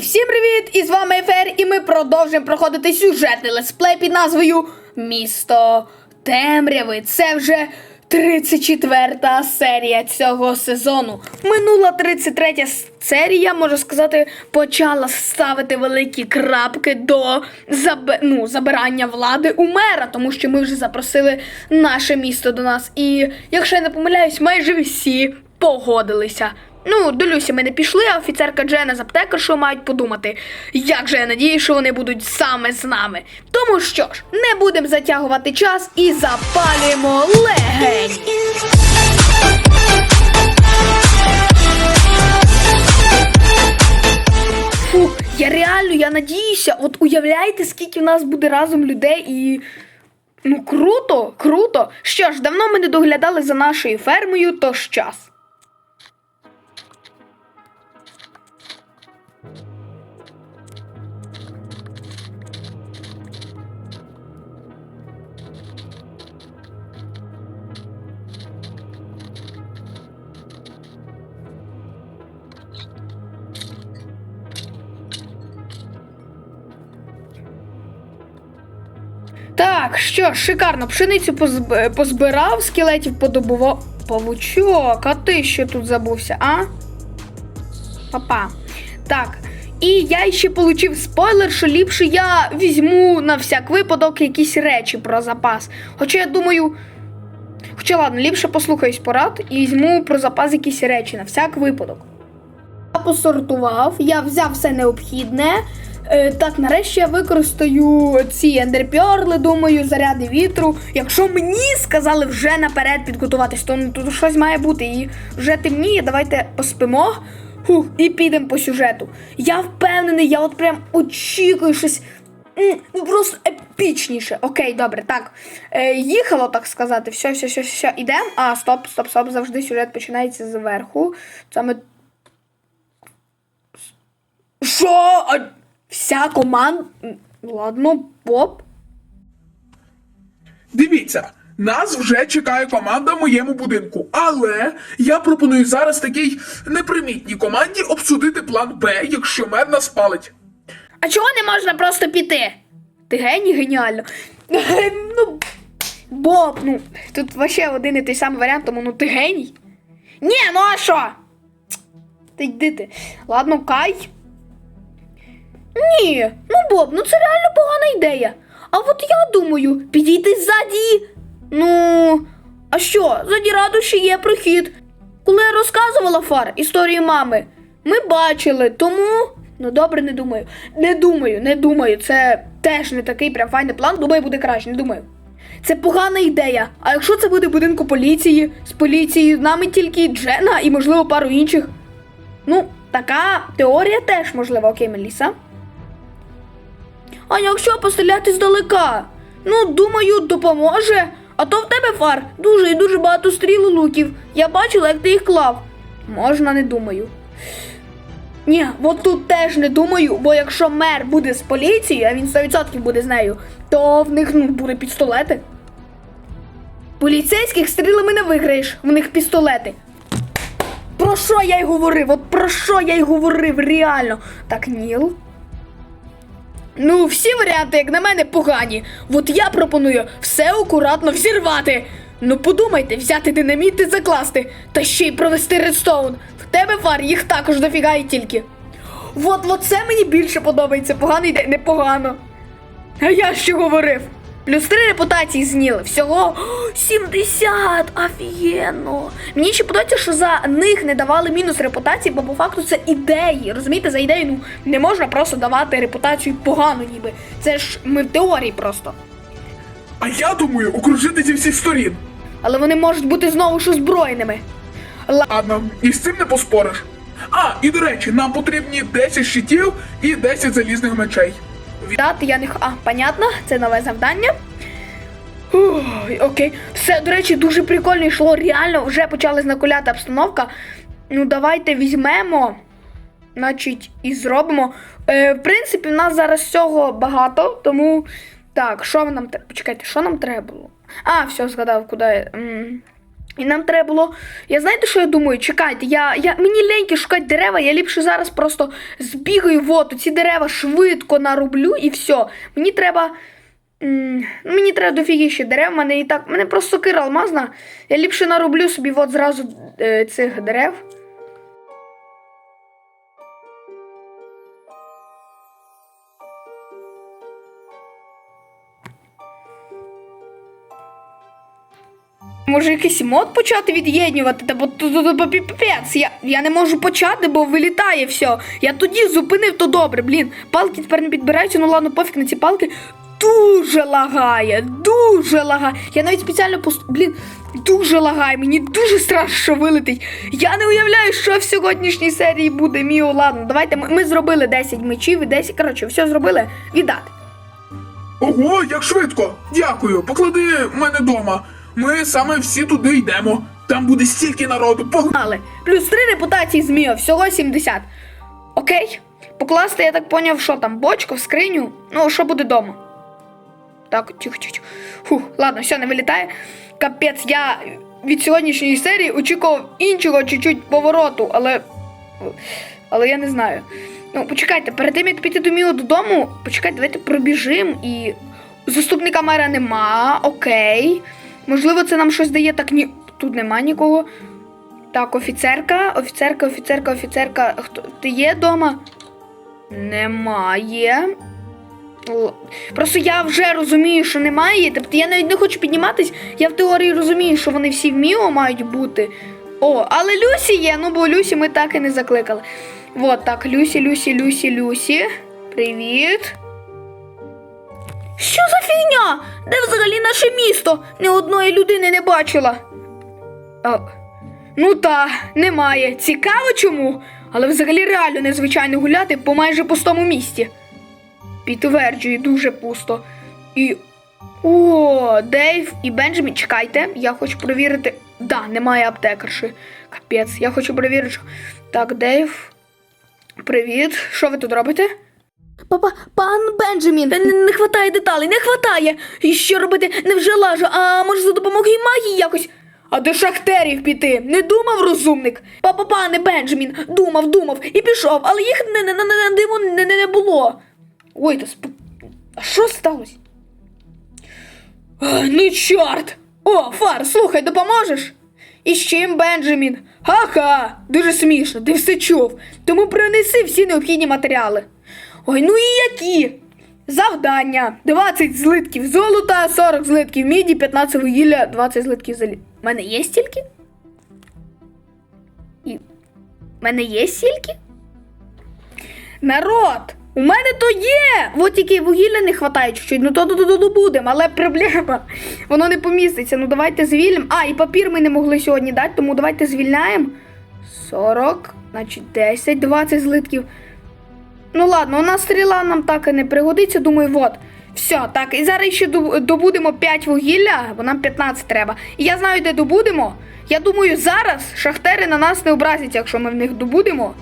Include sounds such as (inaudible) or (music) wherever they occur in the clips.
Всім привіт! І з вами Ефер, і ми продовжуємо проходити сюжетний летсплей під назвою Місто Темряви. Це вже 34-та серія цього сезону. Минула 33-я серія, можу сказати, почала ставити великі крапки до заб... ну, забирання влади у мера, тому що ми вже запросили наше місто до нас. І, якщо я не помиляюсь, майже всі погодилися. Ну, до Люсі ми не пішли, а офіцерка Джена з аптекаршою мають подумати, як же я надію, що вони будуть саме з нами. Тому що ж, не будемо затягувати час і запалюємо легень. Фу, я реально, я надіюся, от уявляєте, скільки в нас буде разом людей і. Ну, круто, круто. Що ж, давно ми не доглядали за нашою фермою, тож час. Так, що шикарно, пшеницю позб- позбирав, скелетів подобував. Павучок, а ти що тут забувся, а? Папа. Так. І я ще получив спойлер, що ліпше я візьму на всяк випадок якісь речі про запас. Хоча я думаю. Хоча ладно, ліпше послухаюсь порад і візьму про запас якісь речі на всяк випадок. Я посортував, я взяв все необхідне. Е, так, нарешті я використаю ці ендерпьорли, думаю, заряди вітру. Якщо мені сказали вже наперед підготуватись, то ну, тут щось має бути. І вже темніє, давайте поспимо. Фух, і підемо по сюжету. Я впевнений, я от прям очікую щось. Ну, просто епічніше. Окей, добре, так. Е, їхало, так сказати. Все, все, все, все. Ідемо. А, стоп, стоп, стоп. Завжди сюжет починається зверху. Саме що? Вся команда. Ладно, Боб. Дивіться, нас вже чекає команда в моєму будинку. Але я пропоную зараз такій непримітній команді обсудити план Б, якщо мер нас палить. А чого не можна просто піти? Ти геній геніально. (laughs) ну, Боб, ну, тут вообще один і той самий варіант, тому ну ти геній. Ні, ну а що? Ти йди ти. Ладно, Кай. Ні, ну Боб, ну це реально погана ідея. А от я думаю, підійти ззаді. Ну, а що, ззаді радощі є прохід. Коли я розказувала фар історію мами, ми бачили, тому. Ну добре, не думаю. Не думаю, не думаю. Це теж не такий прям файний план. Думаю, буде краще, не думаю. Це погана ідея. А якщо це буде будинку поліції, з поліцією з нами тільки Джена і, можливо, пару інших. Ну, така теорія теж можлива, окей, Меліса. А якщо постріляти здалека? Ну, думаю, допоможе. А то в тебе фар дуже і дуже багато стріл і луків. Я бачила, як ти їх клав. Можна, не думаю. Ні, от тут теж не думаю, бо якщо мер буде з поліцією, а він 100% буде з нею, то в них ну, буде пістолети. Поліцейських стрілами не виграєш, в них пістолети. Про що я й говорив? От про що я й говорив, реально. Так, Ніл. Ну, всі варіанти, як на мене, погані. От я пропоную все акуратно взірвати. Ну подумайте, взяти динаміт і закласти, та ще й провести редстоун. В тебе фар, їх також дофігає тільки. От, от це мені більше подобається. Погано йде, непогано. А я що говорив? Плюс три репутації зніли. Всього о, 70! Офігенно! Мені ще подобається, що за них не давали мінус репутації, бо по факту це ідеї. Розумієте, за ідею ну, не можна просто давати репутацію погану, ніби. Це ж ми в теорії просто. А я думаю, окружити зі всіх сторін. Але вони можуть бути знову ж озброєними. Ладно, і з цим не поспориш. А, і до речі, нам потрібні 10 щитів і 10 залізних мечей. Дати я не А, понятно, це нове завдання. Ой, окей. Все, до речі, дуже прикольно йшло. Реально вже почалась накуляти обстановка. Ну, давайте візьмемо. Значить, і зробимо. Е, в принципі, в нас зараз всього багато, тому. Так, що нам треба? Почекайте, що нам треба було? А, все, згадав, куди. м, І нам треба було. Я знаєте, що я думаю? Чекайте, я, я, мені леньки шукати дерева, я ліпше зараз просто збігаю в оту, ці дерева швидко нарублю і все. Мені треба. ну, Мені треба дофігіше дерев, в мене і так. мене просто сокира алмазна. Я ліпше нароблю собі от зразу е, цих дерев. Може якийсь мод почати від'єднювати, та бо піпець. Я, я не можу почати, бо вилітає все. Я тоді зупинив то добре, блін. Палки тепер не підбираються, ну ладно, пофіг на ці палки. Дуже лагає, дуже лагає. Я навіть спеціально пост... Блін, дуже лагає, мені дуже страшно, що вилетить. Я не уявляю, що в сьогоднішній серії буде. Міо, ладно, давайте ми, ми зробили 10 мечів і 10. Коротше, все зробили. Віддати. Ого, як швидко! Дякую, поклади мене дома. Ми саме всі туди йдемо. Там буде стільки народу. Погнали! Плюс 3 репутації змія, всього 70. Окей? Покласти, я так поняв, що там, бочку в скриню. Ну, що буде вдома. Так, тихо. тихо. Фух, ладно, все, не вилітає. Капець, я від сьогоднішньої серії очікував іншого чуть-чуть повороту, але. Але я не знаю. Ну, почекайте, перед тим як піти до Міо додому, почекайте, давайте пробіжимо і. Заступника мера нема, окей. Можливо, це нам щось дає, так ні. Тут нема нікого. Так, офіцерка, офіцерка, офіцерка, офіцерка. Хто ти є вдома? Немає. Просто я вже розумію, що немає. Тобто я навіть не хочу підніматись. Я в теорії розумію, що вони всі в Міо мають бути. О, але Люсі є, ну бо Люсі ми так і не закликали. Вот так, Люсі, Люсі, Люсі, Люсі. Привіт. Що за фігня? Де взагалі наше місто? Ні одної людини не бачила. А, ну та, немає. Цікаво чому, але взагалі реально незвичайно гуляти по майже пустому місті. Підтверджую, дуже пусто. І. О, Дейв і Бенджамін, чекайте, я хочу перевірити. Да, немає аптекарші. Капець, я хочу перевірити. що- Так, Дейв. Привіт. Що ви тут робите? Папа, пан Бенджамін, не, не, хватає деталей, не хватає. І що робити? Невже лажу? А може за допомогою магії якось? А до шахтерів піти не думав розумник? Папа, пане Бенджамін, думав, думав і пішов, але їх не, не, не, не, не, диво не, не, не було. Ой, та сп... А що сталося? А, ну, чорт! О, Фар, слухай, допоможеш? І з чим, Бенджамін? Ха-ха! Дуже смішно, ти все чув. Тому принеси всі необхідні матеріали. Ой, ну і які? Завдання: 20 злитків золота, 40 злитків міді, 15 вугілля, 20 злитків залі. У мене є стільки? І... У мене є стільки? Народ! У мене то є! От тільки вугілля не вистачає чуть-чуть, ну то добудемо, але проблема. (laughs) Воно не поміститься. Ну давайте звільнимо. А, і папір ми не могли сьогодні дати, тому давайте звільняємо. 40, значить 10, 20 злитків. Ну ладно, у нас стріла нам так і не пригодиться, думаю, от. Все, так, і зараз ще добудемо 5 вугілля, бо нам 15 треба. І я знаю, де добудемо. Я думаю, зараз шахтери на нас не образяться, якщо ми в них добудемо.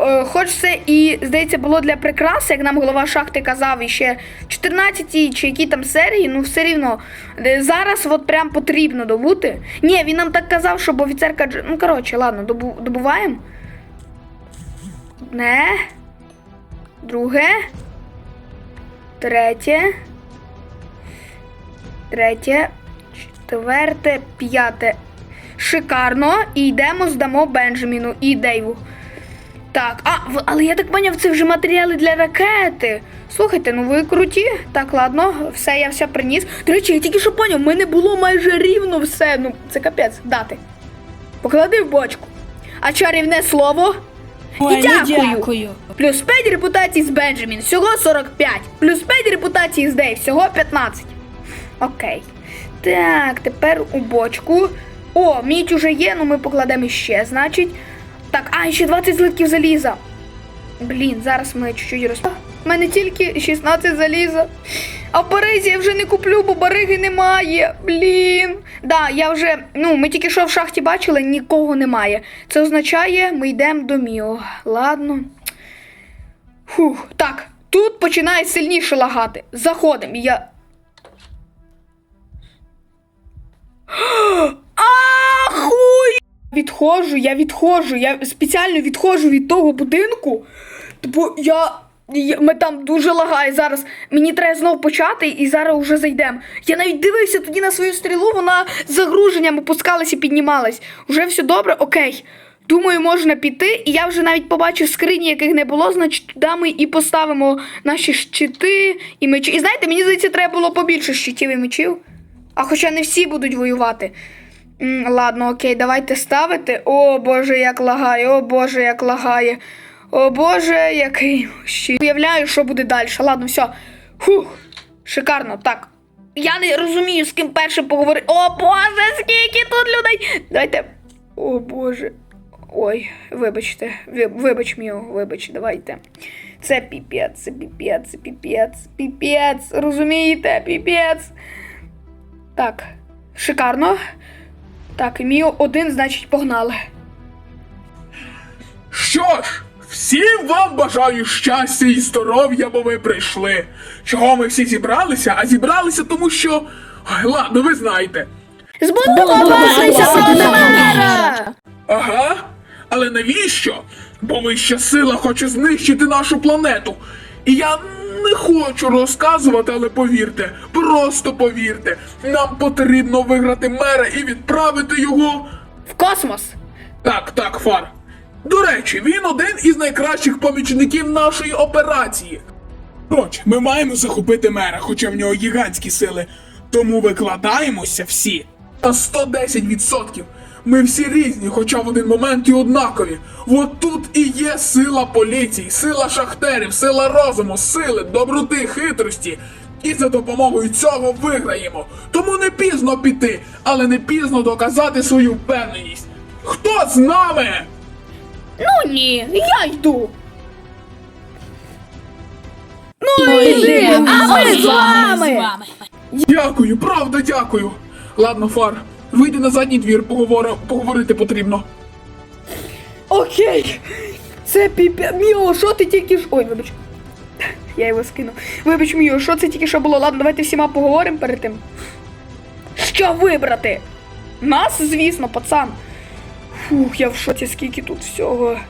Е, Хоч це і, здається, було для прикраси, як нам голова шахти казав, і ще в 14 чи які там серії, ну все рівно. е, Зараз от прям потрібно добути. Ні, він нам так казав, щоб офіцерка. Ну, коротше, ладно, добу... добуваємо. Одне. Друге. Третє. Третє. Четверте, п'яте. Шикарно. І йдемо, здамо Бенджаміну і Дейву. Так, а, але я так поняв, це вже матеріали для ракети. Слухайте, ну ви круті. Так, ладно, все, я все приніс. До речі, я тільки що поняв, в мене було майже рівно все. Ну, це капець, дати. Поклади в бочку. А чарівне слово? Ой, І ну дякую. дякую. Плюс 5 репутацій з Бенджамін, всього 45. Плюс 5 репутацій з Дейв, всього 15. Окей. Так, тепер у бочку. О, мідь уже є, ну ми покладемо ще, значить. Так, а, ще 20 злитків заліза. Блін, зараз ми чуть-чуть роз... У мене тільки 16 заліза. А в Паризі я вже не куплю, бо бариги немає. Блін. Да, я вже. Ну, ми тільки що в шахті бачили, нікого немає. Це означає, ми йдемо до Міо. Ладно. Фух, так, тут починає сильніше лагати. Заходимо. Я. (gasps) А! Відходжу, я відходжу, я спеціально відходжу від того будинку, бо я. Ми там дуже лагає зараз. Мені треба знов почати і зараз вже зайдемо. Я навіть дивився тоді на свою стрілу, вона з загруженням опускалась і піднімалась. Уже все добре, окей. Думаю, можна піти, і я вже навіть побачив скрині, яких не було, значить туди ми і поставимо наші щити і мечі. І знаєте, мені здається, треба було побільше щитів і мечів. А хоча не всі будуть воювати. М, Ладно, окей, давайте ставити. О Боже, як лагає, о Боже, як лагає. О Боже, який щит. Уявляю, що буде далі. Ладно, все. Фух, шикарно, так. Я не розумію, з ким першим поговорити. О Боже, скільки тут людей. Дайте. О Боже. Ой, вибачте, вибач мій, вибач, давайте. Це піпець, це піпець, це піпець, піпець, розумієте, піпець. Так, шикарно. Так, Міо один, значить, погнали. Що ж, всім вам бажаю щастя і здоров'я, бо ви прийшли. Чого ми всі зібралися? А зібралися тому, що. Ой, ладно, ви знаєте. Збудувалися! Ага. Але навіщо? Бо вища сила хоче знищити нашу планету. І я не хочу розказувати, але повірте, просто повірте, нам потрібно виграти мера і відправити його. В космос! Так, так, Фар. До речі, він один із найкращих помічників нашої операції. Коротше, ми маємо захопити мера, хоча в нього гігантські сили. Тому викладаємося всі. На 110%. Ми всі різні, хоча в один момент і однакові. От тут і є сила поліції, сила шахтерів, сила розуму, сили, доброти, хитрості. І за допомогою цього виграємо. Тому не пізно піти, але не пізно доказати свою впевненість. Хто з нами? Ну ні, я йду. Ну йди, а ми з вами! Дякую, правда, дякую. Ладно, фар, вийди на задній двір, поговори, поговорити потрібно. Окей. Це піпе. Міо, що ти тільки ж. Ой, вибач. Я його скинув. Вибач, Міо, що це тільки що було? Ладно, давайте всіма поговоримо перед тим. Що вибрати? Нас, звісно, пацан. Фух, я в шоці, скільки тут всього.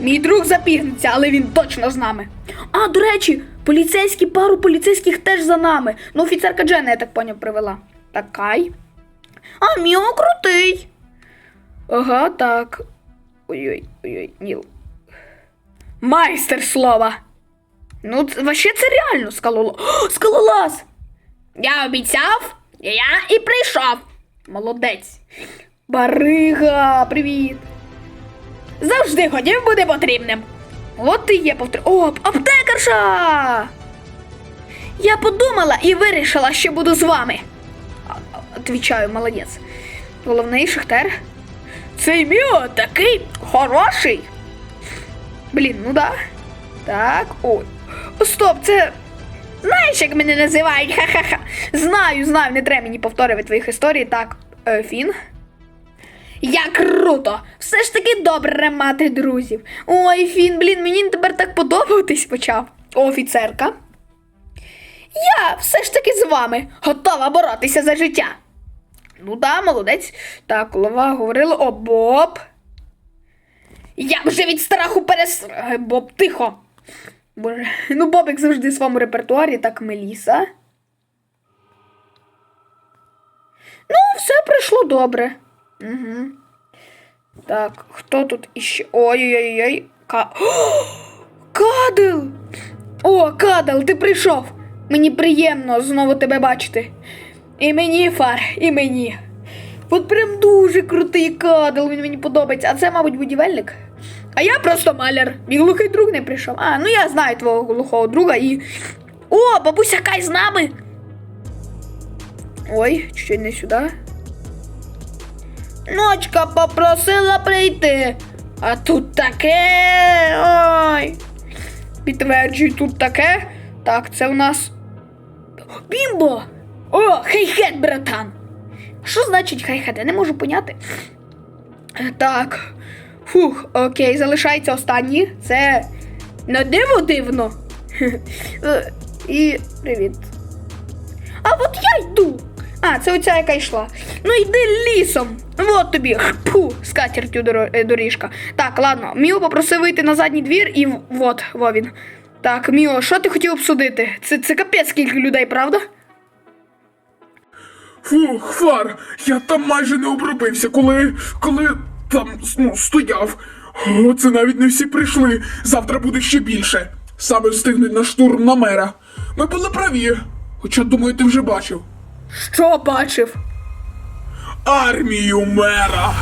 Мій друг запігнеться, але він точно з нами. А, до речі, поліцейські, пару поліцейських теж за нами. Ну, офіцерка Джена, я так поняв, привела. Такай. А, Міо крутий. Ага, так. Ой-ой, ой-ой, Ніл. Майстер слова. Ну, вообще це реально скалолаз. (gasps) Скалолаз! Я обіцяв, я і прийшов. Молодець. Барига, привіт. Завжди хотів бути потрібним. От і є повтор. О, аптекарша! Я подумала і вирішила, що буду з вами. Отвічаю, молодець. Головний шахтер. Цей Міо такий хороший. Блін, ну да. Так, ой. Стоп, це. Знаєш, як мене називають? Ха-ха-ха. Знаю, знаю, не треба мені повторювати твоїх історій. Так, е, Фін. Як круто! Все ж таки добре мати друзів. Ой, Фін, блін, мені тепер так подобатись почав. Офіцерка. Я все ж таки з вами готова боротися за життя. Ну да, молодець. Так, голова говорила. О, Боб. Я вже від страху перес... Е, Боб, тихо. Боже. Ну, Боб, як завжди, в своєму репертуарі, так Меліса. Ну, все пройшло добре. Угу. Так, хто тут іще? Ой-ой-ой. Ка... Кадел! О, Кадел, ти прийшов! Мені приємно знову тебе бачити. І мені, Фар, і мені. От прям дуже крутий кадл, він мені подобається. А це, мабуть, будівельник. А я просто маляр. Мій глухий друг не прийшов. А, ну я знаю твого глухого друга і. О, бабуся Кай з нами. Ой, чуть не сюди. Ночка попросила прийти. А тут таке. Ой. Підтверджую, тут таке. Так, це у нас. Бімбо! О, хей-хет, братан! Що значить хай-хет? Я не можу поняти. Е, Так. Фух, окей, залишається останній. Це на диво дивно. (laughs) Е, І привіт. А от я йду. А, це оця, яка йшла. Ну йди лісом. Вот тобі. Пу, скатертю е, доріжка. Так, ладно. Міо попросив вийти на задній двір і вот, во він. Так, Міо, що ти хотів обсудити? Це, це капець скільки людей, правда? Фух, фар, я там майже не обробився, коли. коли там ну, стояв. О, це навіть не всі прийшли. Завтра буде ще більше. Саме встигнуть на штурм на мера. Ми були праві. Хоча, думаю, ти вже бачив. Що бачив? Армію мера.